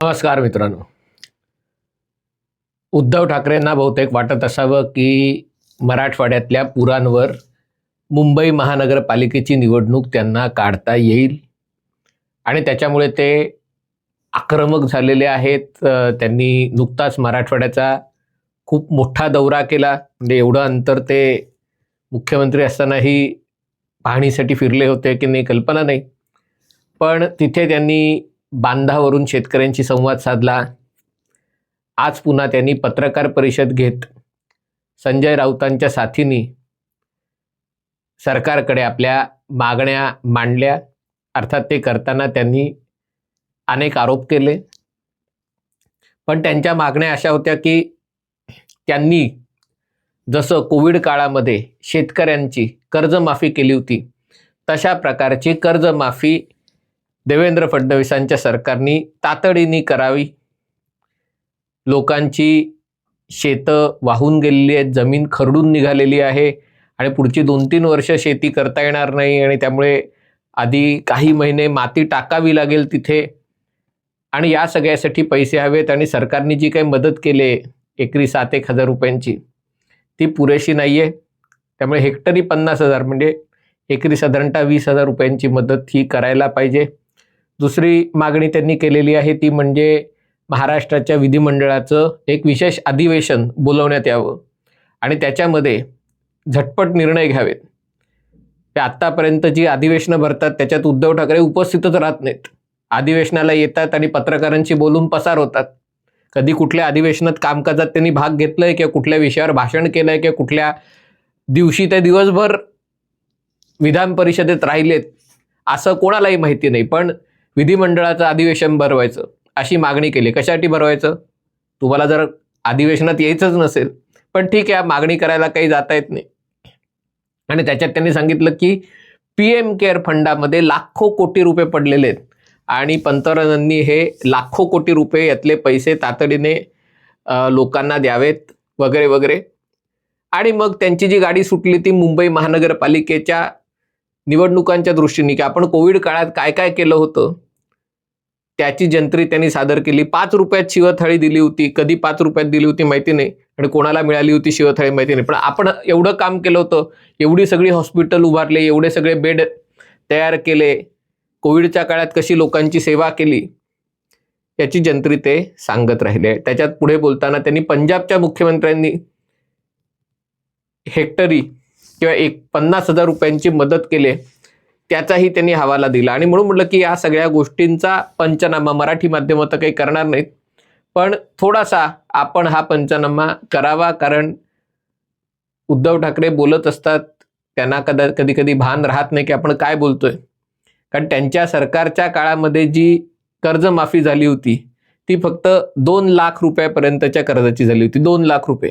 नमस्कार मित्रांनो. उद्धव ठाकरेंना बहुतेक वाटत असावं की मराठवाड्यातल्या पुरांवर मुंबई महानगरपालिकेची निवडणूक त्यांना काढता येईल आणि त्याच्यामुळे ते आक्रमक झालेले आहेत. त्यांनी नुकताच मराठवाड्याचा खूप मोठा दौरा केला. म्हणजे एवढं अंतर ते मुख्यमंत्री असतानाही पाहणीसाठी फिरले होते की नाही कल्पना नाही. पण तिथे त्यांनी बांधावरून शेतकऱ्यांशी संवाद साधला. आज पुन्हा त्यांनी पत्रकार परिषद घेत संजय राऊतांच्या साथीने सरकारकडे आपल्या मागण्या मांडल्या. अर्थात ते करताना त्यांनी अनेक आरोप केले. पण त्यांच्या मागण्या अशा होत्या की त्यांनी जसं कोविड काळामध्ये शेतकऱ्यांची कर्जमाफी केली होती तशा प्रकारची कर्जमाफी देवेंद्र फडणवीसांच्या सरकारने तातडीने करावी. लोकांची शेतं वाहून गेलेली आहेत जमीन खरडून निघालेली आहे आणि पुढची दोन तीन वर्ष शेती करता येणार नाही आणि त्यामुळे आधी काही महिने माती टाकावी लागेल तिथे. आणि या सगळ्यासाठी पैसे हवेत आणि सरकारने जी काही मदत केली आहे एकरी सात एक हजार रुपयांची ती पुरेशी नाही आहे त्यामुळे हेक्टरी पन्नास हजार म्हणजे एकरी साधारणतः वीस हजार रुपयांची मदत ही करायला पाहिजे. दुसरी मागणी त्यांनी केलेली आहे ती म्हणजे महाराष्ट्राच्या विधिमंडळाचं एक विशेष अधिवेशन बोलवण्यात यावं. आणि त्याच्यामध्ये झटपट निर्णय घ्यावेत. ते आत्तापर्यंत जी अधिवेशनं भरतात त्याच्यात उद्धव ठाकरे उपस्थितच राहत नाहीत. अधिवेशनाला येतात आणि पत्रकारांशी बोलून पसार होतात. कधी कुठल्या अधिवेशनात कामकाजात त्यांनी भाग घेतलाय किंवा कुठल्या विषयावर भाषण केलंय किंवा कुठल्या दिवशी ते दिवसभर विधान परिषदेत राहिलेत असं कोणालाही माहिती नाही. पण विधिमंडळाचं अधिवेशन भरवायचं अशी मागणी केली. कशासाठी भरवायचं? तुम्हाला जर अधिवेशनात यायचंच नसेल पण ठीक आहे मागणी करायला काही जाता येत नाही. आणि त्याच्यात त्यांनी सांगितलं की पी एम केअर फंडामध्ये लाखो कोटी रुपये पडलेले आहेत. आणि पंतप्रधानांनी हे लाखो कोटी रुपये यातले पैसे तातडीने लोकांना द्यावेत वगैरे वगैरे. आणि मग त्यांची जी गाडी सुटली ती मुंबई महानगरपालिकेच्या निवडणुकांच्या दृष्टीने की आपण कोविड काळात काय काय केलं होतं त्याची जंत्री त्यांनी सादर केली. पाच रुपयात शिवथाळी दिली होती. कधी पाच रुपयात दिली होती माहिती नाही. आणि कोणाला मिळाली होती शिवथाळी माहिती नाही. पण आपण एवढं काम केलं होतं. एवढी सगळी हॉस्पिटल उभारले एवढे सगळे बेड तयार केले. कोविडच्या काळात कशी लोकांची सेवा केली याची जंत्री ते सांगत राहिले. त्याच्यात पुढे बोलताना त्यांनी पंजाबच्या मुख्यमंत्र्यांनी हेक्टरी किंवा एक पन्नास हजार रुपयांची मदत केली त्याचाही त्यांनी हवाला दिला. आणि म्हणून म्हटलं की या सगळ्या गोष्टींचा पंचनामा मराठी माध्यम तर काही करणार नाहीत. पण थोडासा आपण हा पंचनामा करावा कारण उद्धव ठाकरे बोलत असतात त्यांना कदा कधी कधी भान राहत नाही की आपण काय बोलतोय. कारण त्यांच्या सरकारच्या काळामध्ये जी कर्जमाफी झाली होती ती फक्त दोन लाख रुपयापर्यंतच्या कर्जाची झाली होती दोन लाख रुपये.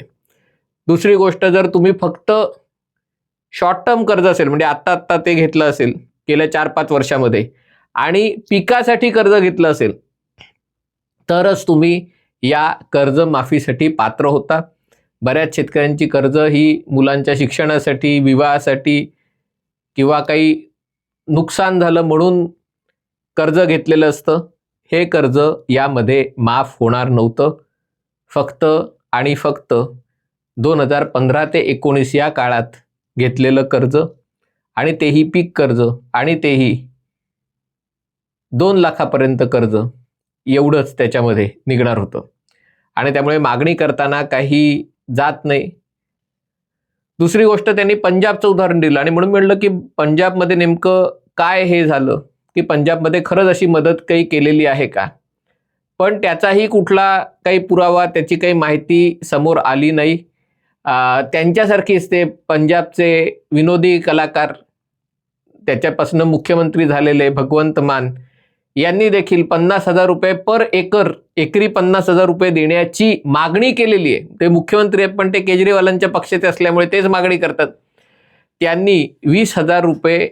दुसरी गोष्ट जर तुम्ही फक्त शॉर्ट टर्म कर्ज असेल म्हणजे आत्ता आत्ता ते घेतलं असेल गेल्या चार पाच वर्षामध्ये आणि पिकासाठी कर्ज घेतलं असेल तरच तुम्ही या कर्जमाफीसाठी पात्र होता. बऱ्याच शेतकऱ्यांची कर्ज ही मुलांच्या शिक्षणासाठी विवाहासाठी किंवा काही नुकसान झालं म्हणून कर्ज घेतलेलं असतं. हे कर्ज यामध्ये माफ होणार नव्हतं. फक्त आणि फक्त दोन हजार पंधरा ते एकोणीस या काळात घेतलेलं कर्ज आणि तेही पीक कर्ज आणि तेही दोन लाखापर्यंत कर्ज एवढंच त्याच्यामध्ये निघणार होतं. आणि त्यामुळे मागणी करताना काही जात नाही. दुसरी गोष्ट त्यांनी पंजाबचं उदाहरण दिलं आणि म्हणून म्हणलं की पंजाबमध्ये नेमकं काय हे झालं की पंजाबमध्ये खरंच अशी मदत काही केलेली आहे का? पण त्याचाही कुठला काही पुरावा त्याची काही माहिती समोर आली नाही. त्यांच्यासारखीच ते पंजाबचे विनोदी कलाकार त्याच्यापासून मुख्यमंत्री झालेले भगवंत मान यांनी देखील पन्नास हजार रुपये पर एकर एकरी पन्नास हजार रुपये देण्याची मागणी केलेली आहे. ते मुख्यमंत्री आहेत पण ते केजरीवालांच्या पक्षाचे असल्यामुळे तेच मागणी करतात. त्यांनी वीस हजार रुपये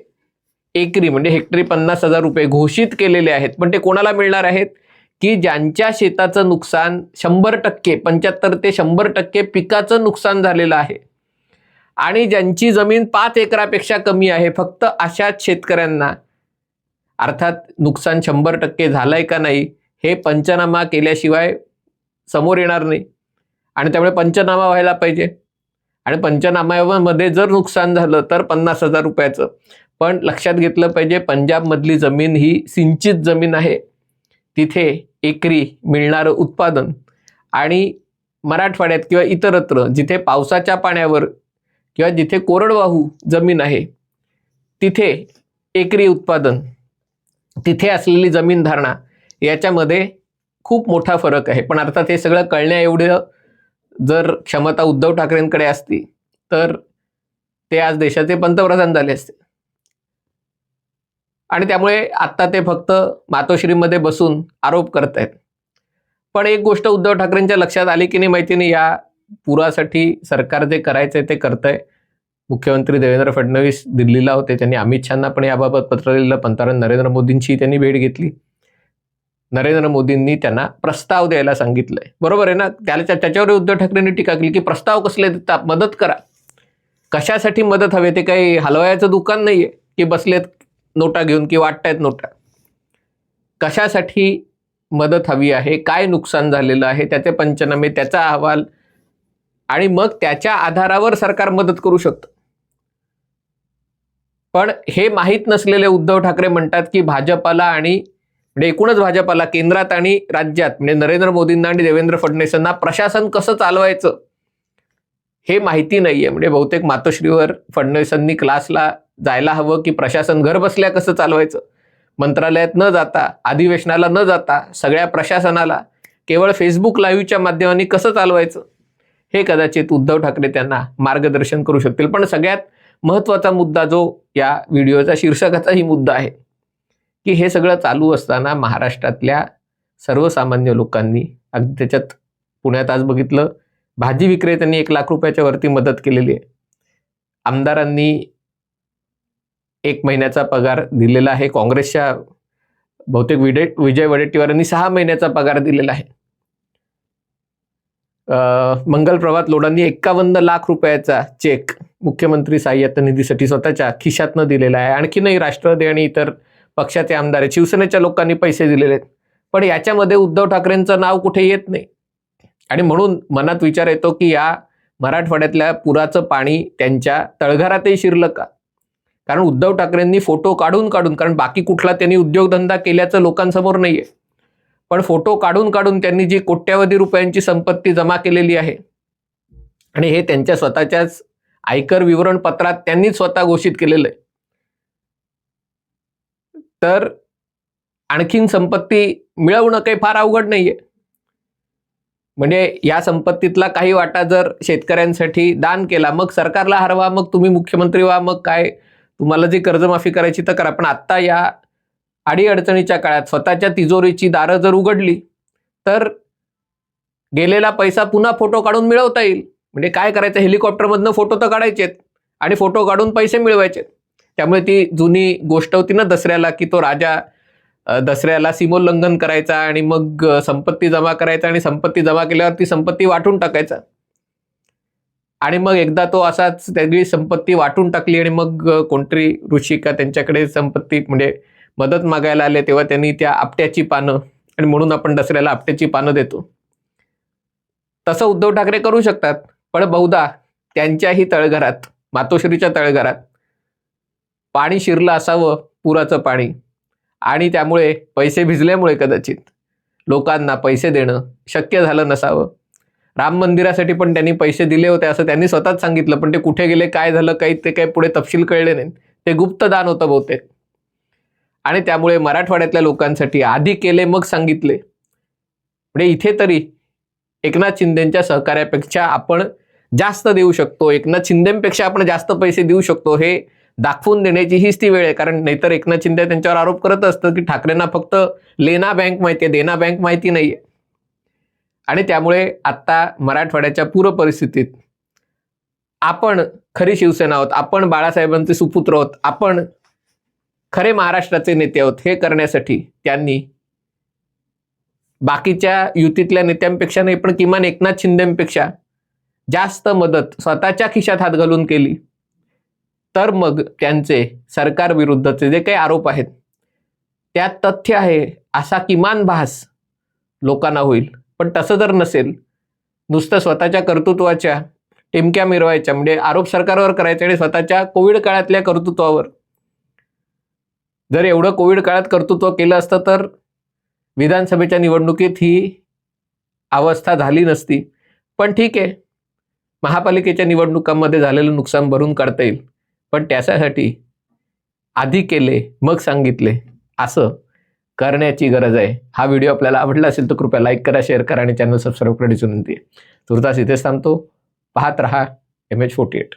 एकरी म्हणजे हेक्टरी पन्नास हजार रुपये घोषित केलेले आहेत. पण ते कोणाला मिळणार आहेत? की ज्यांच्या शेताचं नुकसान शंभर टक्के पंच्याहत्तर ते शंभर टक्के पिकाचं नुकसान झालेलं आहे. आणि ज्यांची जमीन पाच एकरापेक्षा कमी आहे फक्त अशाच शेतकऱ्यांना अर्थात नुकसान शंभर टक्के झालंय का नाही हे पंचनामा केल्याशिवाय समोर येणार नाही. आणि त्यामुळे पंचनामा व्हायला पाहिजे. आणि पंचनाम्यामध्ये जर नुकसान झालं तर पन्नास हजार रुपयाचं. पण लक्षात घेतलं पाहिजे पंजाबमधली जमीन ही सिंचित जमीन आहे. तिथे एकरी मिळणारं उत्पादन आणि मराठवाड्यात किंवा इतरत्र जिथे पावसाच्या पाण्यावर किंवा जिथे कोरडवाहू जमीन आहे तिथे एकरी उत्पादन तिथे असलेली जमीन धारणा याच्यामध्ये खूप मोठा फरक आहे. पण अर्थात हे सगळं कळण्या एवढं जर क्षमता उद्धव ठाकरेंकडे असती तर ते आज देशाचे पंतप्रधान झाले असते. आणि त्यामुळे आत्ता ते फक्त मातोश्रीमध्ये बसून आरोप करत आहेत पण एक गोष्ट उद्धव ठाकरेंच्या लक्षात आली की नाही माहिती नाही या पुरासाठी सरकार जे करायचंय ते करतंय. मुख्यमंत्री देवेंद्र फडणवीस दिल्लीला होते. त्यांनी अमित शहाना पण याबाबत पत्र लिहिलं. पंतप्रधान नरेंद्र मोदींची त्यांनी भेट घेतली. नरेंद्र मोदींनी त्यांना प्रस्ताव द्यायला सांगितलंय. बरोबर आहे ना? त्याला त्याच्यावर उद्धव ठाकरेंनी टीका केली की प्रस्ताव कसले देतात? मदत करा. कशासाठी मदत हवे ते काही हलवायचं दुकान नाहीये की बसलेत नोटा घेऊन की वाटतायत नोटा. कशासाठी मदत हवी आहे? काय नुकसान झालेलं आहे? त्याचे पंचनामे त्याचा अहवाल आणि मग त्याच्या आधारावर सरकार मदत करू शकतं. पण हे माहीत नसलेले उद्धव ठाकरे म्हणतात की भाजपाला आणि म्हणजे एकूणच भाजपाला केंद्रात आणि राज्यात म्हणजे नरेंद्र मोदींना आणि देवेंद्र फडणवीसांना प्रशासन कसं चालवायचं हे माहिती नाहीये. म्हणजे बहुतेक मातोश्रीवर फडणवीसांनी क्लासला जायला हवं की प्रशासन घर बसल्या कसं चालवायचं? मंत्रालयात न जाता अधिवेशनाला न जाता सगळ्या प्रशासनाला केवळ फेसबुक लाईव्हच्या माध्यमाने कसं चालवायचं? हे कदाचित उद्धव ठाकरे त्यांना मार्गदर्शन करू शकतील. पण सगळ्यात महत्त्वाचा मुद्दा जो या व्हिडिओचा शीर्षकाचाही मुद्दा आहे की हे सगळं चालू असताना महाराष्ट्रातल्या सर्वसामान्य लोकांनी अगदी त्याच्यात पुण्यात आज बघितलं भाजी विक्रेत्यांनी एक लाख रुपयाच्या वरती मदत केलेली आहे. आमदारांनी एक महिन्याचा पगार दिलेला आहे काँग्रेसच्या बहुतेक विडे विजय वडेट्टीवारांनी सहा महिन्याचा पगार दिलेला आहे. मंगल प्रभात लोडांनी एक्कावन्न लाख रुपयाचा चेक मुख्यमंत्री सहाय्यता निधीसाठी स्वतःच्या खिशातनं दिलेला आहे. आणखीनही राष्ट्रवादी आणि इतर पक्षाचे आमदार आहेत. शिवसेनेच्या लोकांनी पैसे दिलेले आहेत. पण याच्यामध्ये उद्धव ठाकरेंचं नाव कुठे येत नाही. आणि म्हणून मनात विचार येतो की या मराठवाड्यातल्या पुराचं पाणी त्यांच्या तळघरातही शिरलं का? कारण उद्धव ठाकरेंनी फोटो काढून काढून कारण बाकी कुठला त्यांनी उद्योगधंदा केल्याचं लोकांसमोर नाहीये. पण फोटो काढून काढून त्यांनी जी कोट्यावधी रुपयांची संपत्ती जमा केलेली आहे. आणि हे त्यांच्या स्वतःच्याच आयकर विवरणपत्रात त्यांनी स्वतः घोषित केलेलं आहे. तर आणखीन संपत्ती मिळवणं काही फार अवघड नाहीये. म्हणजे या संपत्तीतला काही वाटा जर शेतकऱ्यांसाठी दान केला मग सरकारला हरवा मग तुम्ही मुख्यमंत्री व्हा मग काय? तुम्हाला जी कर्जमाफी करायची तर करा. पण आत्ता या अडीअडचणीच्या काळात स्वतःच्या तिजोरीची दारं जर उघडली तर गेलेला पैसा पुन्हा फोटो काढून मिळवता येईल. म्हणजे काय करायचं? हेलिकॉप्टरमधनं फोटो तर काढायचेत आणि फोटो काढून पैसे मिळवायचे त्यामुळे ती जुनी गोष्ट होती ना दसऱ्याला की तो राजा दसऱ्याला सीमोल्लंघन करायचा आणि मग संपत्ती जमा करायचा आणि संपत्ती जमा केल्यावर ती संपत्ती वाटून टाकायचा. आणि मग एकदा तो असाच त्याची संपत्ती वाटून टाकली आणि मग कोणतरी ऋषी का त्यांच्याकडे संपत्ती म्हणजे मदत मागायला आले तेव्हा त्यांनी त्या आपट्याची पानं आणि म्हणून आपण दसऱ्याला आपट्याची पानं देतो. तसं उद्धव ठाकरे करू शकतात. पण बहुधा त्यांच्याही तळघरात मातोश्रीच्या तळघरात पाणी शिरलं असावं पुराचं पाणी. आणि त्यामुळे पैसे भिजल्यामुळे कदाचित लोकांना पैसे देणं शक्य झालं नसावं. राम मंदिरासाठी पण त्यांनी पैसे दिले होते असं त्यांनी स्वतःच सांगितलं पण ते कुठे गेले काय झालं काही ते काही पुढे तपशील कळले नाही ते गुप्त दान होतं बहुतेक. आणि त्यामुळे मराठवाड्यातल्या लोकांसाठी आधी केले मग सांगितले. म्हणजे इथे तरी एकनाथ शिंदेच्या सहकार्यापेक्षा आपण जास्त देऊ शकतो. एकनाथ शिंदेपेक्षा आपण जास्त पैसे देऊ शकतो. हे दाखवून देण्याची हीच ती वेळ आहे. कारण नाहीतर एकनाथ शिंदे त्यांच्यावर आरोप करत असतं की ठाकरेंना फक्त लेना बँक माहिती आहे. देना बँक माहिती नाहीये. आणि त्यामुळे आत्ता मराठवाड्याच्या पूर परिस्थितीत आपण खरी शिवसेना आहोत. आपण बाळासाहेबांचे सुपुत्र आहोत. आपण खरे महाराष्ट्राचे नेते आहोत. हे करण्यासाठी त्यांनी बाकीच्या युतीतल्या नेत्यांपेक्षा नाही पण किमान एकनाथ शिंदेपेक्षा जास्त मदत स्वतःच्या खिशात हात घालून केली तर मग त्यांचे सरकारविरुद्धचे जे काही आरोप आहेत त्यात तथ्य आहे असा किमान भास लोकांना होईल. पण तसं जर नसेल नुसतं स्वतःच्या कर्तृत्वाच्या टिमक्या मिरवायच्या म्हणजे आरोप सरकारवर करायचे आणि स्वतःच्या कोविड काळातल्या कर्तृत्वावर. जर एवढं कोविड काळात कर्तृत्व केलं असतं तर विधानसभेच्या निवडणुकीत ही अवस्था झाली नसती. पण ठीक आहे महापालिकेच्या निवडणुकांमध्ये झालेलं नुकसान भरून काढता येईल. पण त्याच्यासाठी आधी केले मग सांगितले असं करण्याची गरज आहे. हा व्हिडिओ आपल्याला आवडला असेल तर कृपया लाईक करा शेअर करा आणि चॅनल सबस्क्राईब करण्याची विनंती आहे तुर्तास इथेच थांबतो. पाहत रहा एम एच फोर्टी एट